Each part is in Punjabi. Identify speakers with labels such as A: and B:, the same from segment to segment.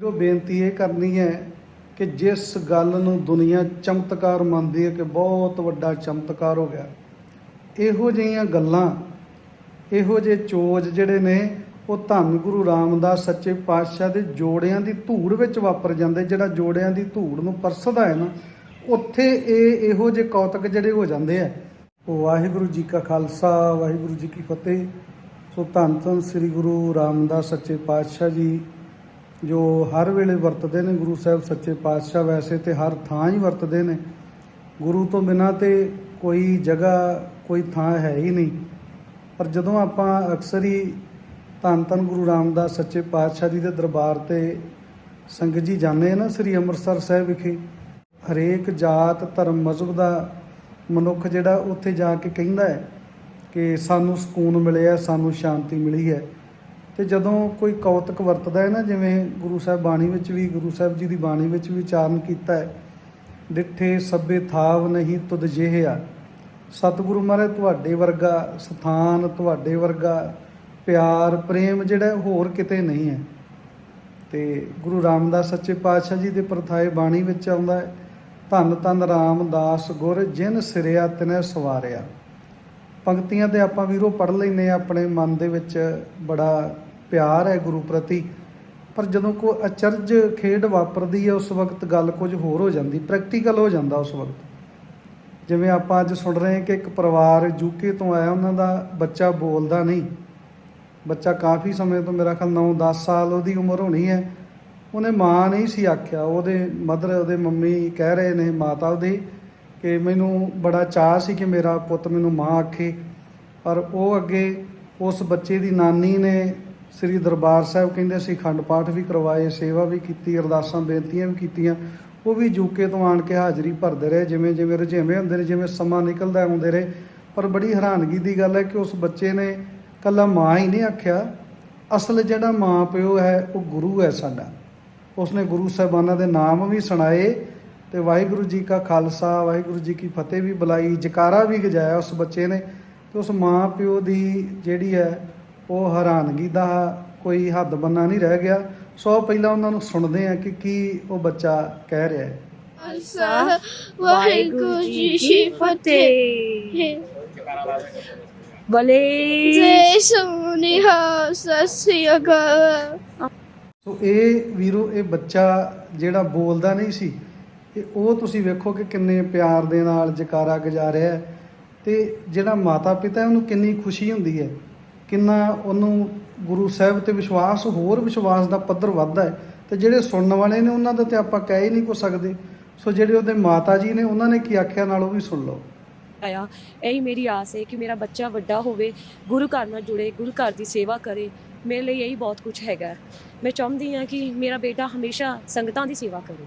A: ਜੋ ਬੇਨਤੀ ਇਹ ਕਰਨੀ ਹੈ ਕਿ ਜਿਸ ਗੱਲ ਨੂੰ ਦੁਨੀਆ ਚਮਤਕਾਰ ਮੰਨਦੀ ਹੈ ਕਿ ਬਹੁਤ ਵੱਡਾ ਚਮਤਕਾਰ ਹੋ ਗਿਆ, ਇਹੋ ਜਿਹੀਆਂ ਗੱਲਾਂ, ਇਹੋ ਜਿਹੇ ਚੋਜ ਜਿਹੜੇ ਨੇ, ਉਹ ਧੰਨ ਗੁਰੂ ਰਾਮਦਾਸ ਸੱਚੇ ਪਾਤਸ਼ਾਹ ਦੇ ਜੋੜਿਆਂ ਦੀ ਧੂੜ ਵਿੱਚ ਵਾਪਰ ਜਾਂਦੇ, ਜਿਹੜਾ ਜੋੜਿਆਂ ਦੀ ਧੂੜ ਨੂੰ ਪਰਸਦਾ ਹੈ ਨਾ, ਉੱਥੇ ਇਹ ਇਹੋ ਜਿਹੇ ਕੌਤਕ ਜਿਹੜੇ ਹੋ ਜਾਂਦੇ ਆ। ਵਾਹਿਗੁਰੂ ਜੀ ਕਾ ਖਾਲਸਾ, ਵਾਹਿਗੁਰੂ ਜੀ ਕੀ ਫਤਿਹ। ਸੋ ਧੰਨ ਧੰਨ ਸ੍ਰੀ ਗੁਰੂ ਰਾਮਦਾਸ ਸੱਚੇ ਪਾਤਸ਼ਾਹ ਜੀ ਜੋ ਹਰ ਵੇਲੇ ਵਰਤਦੇ ਨੇ, ਗੁਰੂ ਸਾਹਿਬ ਸੱਚੇ ਪਾਤਸ਼ਾਹ ਵੈਸੇ ਤੇ ਹਰ ਥਾਂ ਹੀ ਵਰਤਦੇ ਨੇ। ਗੁਰੂ ਤੋਂ ਬਿਨਾਂ ਤੇ ਕੋਈ ਜਗ੍ਹਾ, ਕੋਈ ਥਾਂ ਹੈ ਹੀ ਨਹੀਂ। ਪਰ ਜਦੋਂ ਆਪਾਂ ਅਕਸਰ ਹੀ ਧੰਨ ਧੰਨ ਗੁਰੂ ਰਾਮਦਾਸ ਸੱਚੇ ਪਾਤਸ਼ਾਹ ਜੀ ਦੇ ਦਰਬਾਰ ਤੇ ਸੰਗਤ ਜੀ ਜਾਂਦੇ ਆ ਨਾ, ਸ੍ਰੀ ਅੰਮ੍ਰਿਤਸਰ ਸਾਹਿਬ ਵਿਖੇ, ਹਰੇਕ ਜਾਤ, ਧਰਮ, ਮਜ਼ਹਬ ਦਾ ਮਨੁੱਖ ਜਿਹੜਾ ਉੱਥੇ ਜਾ ਕੇ ਕਹਿੰਦਾ ਹੈ ਕਿ ਸਾਨੂੰ ਸਕੂਨ ਮਿਲਿਆ, ਸਾਨੂੰ ਸ਼ਾਂਤੀ ਮਿਲੀ ਹੈ। ਤੇ ਜਦੋਂ ਕੋਈ ਕੌਤਕ ਵਰਤਦਾ ਹੈ ਨਾ, ਜਿਵੇਂ ਗੁਰੂ ਸਾਹਿਬ ਬਾਣੀ ਵਿੱਚ ਵੀ, ਗੁਰੂ ਸਾਹਿਬ ਜੀ ਦੀ ਬਾਣੀ ਵਿੱਚ ਵੀ ਉਚਾਰਨ ਕੀਤਾ ਹੈ ਡਿੱਠੇ ਸਭੇ ਥਾਵ ਨਹੀਂ ਤੁਧ ਜਿਹਿਆ ਸਤਿਗੁਰੂ ਮਹਾਰਾਜ, ਤੁਹਾਡੇ ਵਰਗਾ ਸਥਾਨ, ਤੁਹਾਡੇ ਵਰਗਾ ਪਿਆਰ, ਪ੍ਰੇਮ ਜਿਹੜਾ ਹੋਰ ਕਿਤੇ ਨਹੀਂ ਹੈ। ਤੇ ਗੁਰੂ ਰਾਮਦਾਸ ਸੱਚੇ ਪਾਤਸ਼ਾਹ ਜੀ ਦੇ ਪ੍ਰਥਾਏ ਬਾਣੀ ਵਿੱਚ ਆਉਂਦਾ ਹੈ, ਧੰਨ ਧੰਨ ਰਾਮਦਾਸ ਗੁਰ ਜਿਨ ਸਿਰਿਆ ਤਿਨੈ ਸਵਾਰਿਆ। ਪੰਕਤੀਆਂ ਤੇ ਆਪਾਂ ਵੀਰੋ ਪੜ੍ਹ ਲੈਨੇ ਆ ਆਪਣੇ ਮਨ ਦੇ ਵਿੱਚ ਬੜਾ ਪਿਆਰ ਹੈ ਗੁਰੂ ਪ੍ਰਤੀ, ਪਰ ਜਦੋਂ ਕੋਈ ਅਚਰਜ ਖੇਡ ਵਾਪਰਦੀ ਹੈ, ਉਸ ਵਕਤ ਗੱਲ ਕੁਝ ਹੋਰ ਹੋ ਜਾਂਦੀ ਪ੍ਰੈਕਟੀਕਲ ਹੋ ਜਾਂਦਾ ਉਸ ਵਕਤ। ਜਿਵੇਂ ਆਪਾਂ ਅੱਜ ਸੁਣ ਰਹੇ ਹਾਂ ਕਿ ਇੱਕ ਪਰਿਵਾਰ ਯੂਕੇ ਤੋਂ ਆਇਆ, ਉਹਨਾਂ ਦਾ ਬੱਚਾ ਬੋਲਦਾ ਨਹੀਂ। ਬੱਚਾ ਕਾਫੀ ਸਮੇਂ ਤੋਂ ਮੇਰਾ ਖਿਆਲ 9-10 ਸਾਲ ਉਹਦੀ ਉਮਰ ਹੋਣੀ ਹੈ। ਉਹਨੇ ਮਾਂ ਨਹੀਂ ਸੀ ਆਖਿਆ, ਉਹਦੇ ਮਦਰ ਉਹਦੇ ਮੰਮੀ ਕਹਿ ਰਹੇ ਨੇ ਮਾਤਾ ਉਹਦੀ ਕਿ ਮੈਨੂੰ ਬੜਾ ਚਾਹ ਸੀ ਕਿ ਮੇਰਾ ਪੁੱਤ ਮੈਨੂੰ ਮਾਂ ਆਖੇ। ਪਰ ਉਹ ਅੱਗੇ ਉਸ ਬੱਚੇ ਦੀ ਨਾਨੀ ਨੇ ਸ੍ਰੀ ਦਰਬਾਰ ਸਾਹਿਬ ਕਹਿੰਦੇ ਅਸੀਂ ਖੰਡ ਪਾਠ ਵੀ ਕਰਵਾਏ, ਸੇਵਾ ਵੀ ਕੀਤੀ, ਅਰਦਾਸਾਂ, ਬੇਨਤੀਆਂ ਵੀ ਕੀਤੀਆਂ। ਉਹ ਵੀ ਯੂਕੇ ਤੋਂ ਆਣ ਕੇ ਹਾਜ਼ਰੀ ਭਰਦੇ ਰਹੇ, ਜਿਵੇਂ ਜਿਵੇਂ ਰੁਝੇਵੇਂ ਹੁੰਦੇ ਨੇ ਜਿਵੇਂ ਸਮਾਂ ਨਿਕਲਦਾ ਆਉਂਦੇ ਰਹੇ। ਪਰ ਬੜੀ ਹੈਰਾਨਗੀ ਦੀ ਗੱਲ ਹੈ ਕਿ ਉਸ ਬੱਚੇ ਨੇ ਕੱਲਾ ਮਾਂ ਹੀ ਨਹੀਂ ਆਖਿਆ। ਅਸਲ ਜਿਹੜਾ ਮਾਂ ਪਿਓ ਹੈ, ਉਹ ਗੁਰੂ ਹੈ ਸਾਡਾ। ਉਸਨੇ ਗੁਰੂ ਸਾਹਿਬਾਨਾਂ ਦੇ ਨਾਮ ਵੀ ਸੁਣਾਏ ਤੇ ਵਾਹਿਗੁਰੂ ਜੀ ਕਾ ਖਾਲਸਾ, ਵਾਹਿਗੁਰੂ ਜੀ ਕੀ ਫਤਿਹ ਵੀ ਬੁਲਾਈ, ਜਕਾਰਾ ਵੀ ਗਜਾਇਆ ਉਸ ਬੱਚੇ ਨੇ। ਤੇ ਉਸ ਮਾਂ ਪਿਓ ਦੀ ਜਿਹੜੀ ਹੈ ਉਹ ਹੈਰਾਨਗੀ ਦਾ ਕੋਈ ਹੱਦ ਬੰਨਾ ਨਹੀਂ ਰਹਿ ਗਿਆ। ਸੋ ਪਹਿਲਾਂ ਉਹਨਾਂ ਨੂੰ ਸੁਣਦੇ ਆ ਕਿ ਕੀ ਉਹ ਬੱਚਾ ਕਹਿ ਰਿਹਾ ਹੈ।
B: ਖਾਲਸਾ ਵਾਹਿਗੁਰੂ ਜੀ ਕੀ ਫਤਿਹ।
C: ਬਲੇ।
B: ਜੈ ਸੋਨਿਹਾ ਸਤਿ ਸ੍ਰੀ ਅਕਾਲ।
A: ਸੋ ਇਹ ਵੀਰੋ ਇਹ ਬੱਚਾ ਜਿਹੜਾ ਬੋਲਦਾ ਨਹੀਂ ਸੀ ਇਹ ਉਹ ਤੁਸੀਂ ਵੇਖੋ ਕਿ ਕਿੰਨੇ ਪਿਆਰ ਦੇ ਨਾਲ ਜਕਾਰਾ ਗੁਜਾ ਰਿਹਾ ਹੈ ਤੇ ਜਿਹੜਾ ਮਾਤਾ ਪਿਤਾ ਉਹਨੂੰ ਕਿੰਨੀ ਖੁਸ਼ੀ ਹੁੰਦੀ ਹੈ। ਕਿੰਨਾ ਉਹਨੂੰ ਗੁਰੂ ਸਾਹਿਬ ਤੇ ਵਿਸ਼ਵਾਸ, ਹੋਰ ਵਿਸ਼ਵਾਸ ਦਾ ਪੱਧਰ ਵੱਧਦਾ ਹੈ ਤੇ ਜਿਹੜੇ ਸੁਣਨ ਵਾਲੇ ਨੇ ਉਹਨਾਂ ਦਾ ਤੇ ਆਪਾਂ ਕਹਿ ਹੀ ਨਹੀਂ ਕੋ ਸਕਦੇ। ਸੋ ਜਿਹੜੇ ਉਹਦੇ ਮਾਤਾ ਜੀ ਨੇ, ਉਹਨਾਂ ਨੇ ਕੀ ਆਖਿਆ ਨਾਲ ਉਹ ਵੀ ਸੁਣ ਲਓ।
C: ਆਇਆ। ਇਹੀ ਮੇਰੀ ਆਸ ਹੈ ਕਿ ਮੇਰਾ ਬੱਚਾ ਵੱਡਾ ਹੋਵੇ, ਗੁਰੂ ਘਰ ਨਾਲ ਜੁੜੇ, ਗੁਰੂ ਘਰ ਦੀ ਸੇਵਾ ਕਰੇ। ਮੇਰੇ ਲਈ ਇਹੀ ਬਹੁਤ ਕੁਝ ਹੈਗਾ। ਮੈਂ ਚਾਹੁੰਦੀ ਹਾਂ ਕਿ ਮੇਰਾ ਬੇਟਾ ਹਮੇਸ਼ਾ ਸੰਗਤਾਂ ਦੀ ਸੇਵਾ ਕਰੇ।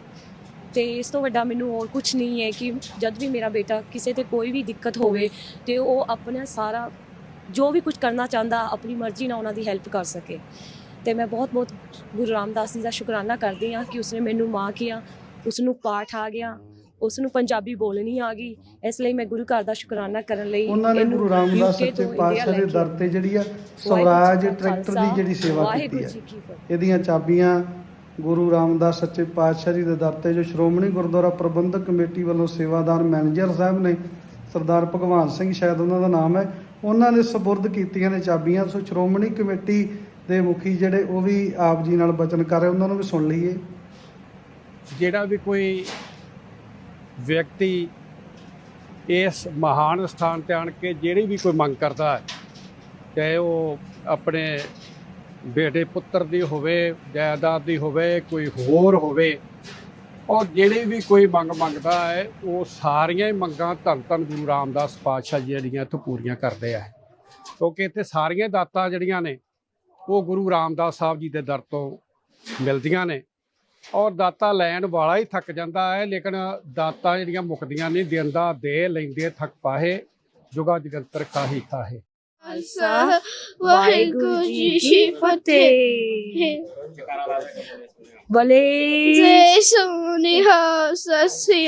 C: ਤੇ ਇਸ ਤੋਂ ਵੱਡਾ ਮੈਨੂੰ ਹੋਰ ਕੁਝ ਨਹੀਂ ਹੈ ਕਿ ਜਦ ਵੀ ਮੇਰਾ ਬੇਟਾ ਕਿਸੇ ਤੇ ਕੋਈ ਵੀ ਦਿੱਕਤ ਹੋਵੇ, ਤੇ ਉਹ ਆਪਣਾ ਸਾਰਾ ਜੋ ਵੀ ਕੁਝ ਕਰਨਾ ਚਾਹੁੰਦਾ ਆਪਣੀ ਮਰਜ਼ੀ ਨਾਲ ਉਹਨਾਂ ਦੀ ਹੈਲਪ ਕਰ ਸਕੇ। ਤੇ ਮੈਂ ਬਹੁਤ ਬਹੁਤ ਗੁਰੂ ਰਾਮਦਾਸ ਜੀ ਦਾ ਸ਼ੁਕਰਾਨਾ ਕਰਦੀ ਹਾਂ ਕਿ ਉਸਨੇ ਮੈਨੂੰ ਮਾਂ ਕੀਆ ਉਸ ਨੂੰ ਪਾਠ ਆ ਗਿਆ ਉਸ ਨੂੰ ਪੰਜਾਬੀ ਬੋਲਣੀ ਆ ਗਈ। ਇਸ ਲਈ ਮੈਂ ਗੁਰੂ ਘਰ ਦਾ ਸ਼ੁਕਰਾਨਾ ਕਰਨ ਲਈ
A: ਉਹਨਾਂ ਨੇ ਗੁਰੂ ਰਾਮਦਾਸ ਸੱਚੇ ਪਾਤਸ਼ਾਹ ਦੇ ਦਰ ਤੇ ਜਿਹੜੀ ਆ ਸਵਰਾਜ ਟਰੈਕਟਰ ਦੀ ਜਿਹੜੀ ਸੇਵਾ ਕੀਤੀ ਹੈ। ਇਹਦੀਆਂ ਚਾਬੀਆਂ ਗੁਰੂ ਰਾਮਦਾਸ ਸੱਚੇ ਪਾਤਸ਼ਾਹ ਜੀ ਦੇ ਦਰ ਤੇ ਜੋ ਸ਼੍ਰੋਮਣੀ ਗੁਰਦੁਆਰਾ ਪ੍ਰਬੰਧਕ ਕਮੇਟੀ ਵੱਲੋਂ ਸੇਵਾਦਾਰ ਮੈਨੇਜਰ ਸਾਹਿਬ ਨੇ ਸਰਦਾਰ ਭਗਵਾਨ ਸਿੰਘ ਸ਼ਾਇਦ ਉਹਨਾਂ ਦਾ ਨਾਮ ਹੈ ਉਹਨਾਂ ਨੇ ਸਪੁਰਦ ਕੀਤੀਆਂ ਨੇ ਚਾਬੀਆਂ, ਸੋ ਸ਼੍ਰੋਮਣੀ ਕਮੇਟੀ ਦੇ ਮੁਖੀ ਜਿਹੜੇ ਉਹ ਵੀ ਆਪ ਜੀ ਨਾਲ ਬਚਨ ਕਰ ਰਹੇ, ਉਹਨਾਂ ਨੂੰ ਵੀ ਸੁਣ ਲਈਏ।
D: ਜਿਹੜਾ ਵੀ ਕੋਈ ਵਿਅਕਤੀ ਇਸ ਮਹਾਨ ਸਥਾਨ ਤੇ ਆਣ ਕੇ ਜਿਹੜੀ ਵੀ ਕੋਈ ਮੰਗ ਕਰਦਾ ਹੈ, ਚਾਹੇ ਉਹ ਆਪਣੇ ਬੇਟੇ ਪੁੱਤਰ ਦੀ ਹੋਵੇ, ਜਾਇਦਾਦ ਦੀ ਹੋਵੇ, ਕੋਈ ਹੋਰ ਹੋਵੇ ਔਰ ਜਿਹੜੀ ਵੀ ਕੋਈ ਮੰਗ ਮੰਗਦਾ ਹੈ, ਉਹ ਸਾਰੀਆਂ ਹੀ ਮੰਗਾਂ ਧੰਨ ਧੰਨ ਗੁਰੂ ਰਾਮਦਾਸ ਪਾਤਸ਼ਾਹ ਜੀ ਜਿਹੜੀਆਂ ਇੱਥੋਂ ਪੂਰੀਆਂ ਕਰਦੇ ਆ। ਕਿਉਂਕਿ ਇੱਥੇ ਸਾਰੀਆਂ ਦਾਤਾਂ ਜਿਹੜੀਆਂ ਨੇ, ਉਹ ਗੁਰੂ ਰਾਮਦਾਸ ਸਾਹਿਬ ਜੀ ਦੇ ਦਰ ਤੋਂ ਮਿਲਦੀਆਂ ਨੇ। ਔਰ ਦਾਤਾ ਲੈਣ ਵਾਲਾ ਹੀ ਥੱਕ ਜਾਂਦਾ ਹੈ, ਲੇਕਿਨ ਦਾਤਾਂ ਜਿਹੜੀਆਂ ਮੁਕਦੀਆਂ ਨਹੀਂ ਦਿੰਦਾ ਦੇ ਲੈਂਦੇ ਥੱਕ ਪਾਹੇ, ਜੁਗਾ ਜਗੰਤਰ ਕਾਹੀ ਖਾਹੇ
B: ਖਾਲਸਾ, ਵਾਹਿਗੁਰੂ ਜੀ ਕੀ ਫਤਿਹ।
C: ਬਲੇ
B: ਜੈ ਸੋਨਿਹਾ ਸਤਿ ਸ੍ਰੀ